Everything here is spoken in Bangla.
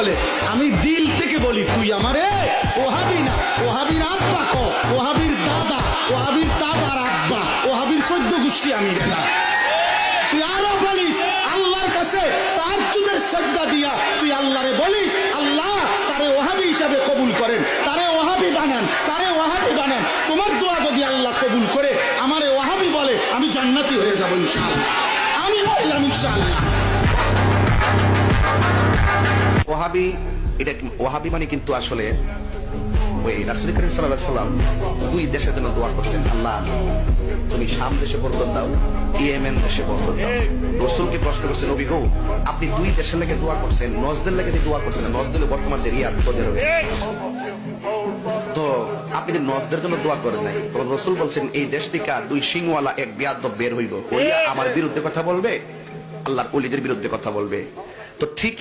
বলে, আমি দিল থেকে বলি, তুই আমারে? ওহাবি না, ওহাবির আব্বা ক ওহাবির দাদা, ওহাবির দাদার আব্বা, ওহাবির সদ্য গোষ্ঠী আমি না। তুই আরও বলিস, আল্লাহর কাছে তাজ্জুদের সাজদা দিয়া তুই আল্লাহরে বলিস, আল্লাহ তারে ওহাবি হিসাবে কবুল করেন, তারে ওহাবি বানান, তারে ওহাবি বানান। তোমার দোয়া যদি আল্লাহ কবুল করে, আমারে ওহাবি বলে, আমি জান্নাতি হয়ে যাব ইনশাআল্লাহ। আমি বললাম ইনশাআল্লাহ। ওহাবি এটা ওহাবি মানে কিন্তু আসলে ওই রাসুল করিম সাল্লাহ সাল্লাম দুই দেশের জন্য দোয়া করছেন, আল্লাহ, তুমি শাম দেশে বরকত দাও, ইয়েমেন দেশে বরকত দাও। রসুলকে প্রশ্ন করছেন, নবী গো, আপনি দুই দেশের লেগে দোয়া করছেন, নজদের লেগে দোয়া করছেন, নজদুল বর্তমান সৌদি আরবে। তো আপনি যে নজদের জন্য দোয়া করেন নাই, তখন রসুল বলছেন, এই দেশ থেকে দুই সিংওয়ালা এক বিয়াদ বের হইব। আমার বিরুদ্ধে কথা বলবে, আল্লাহর অলিদের বিরুদ্ধে কথা বলবে। তো ঠিক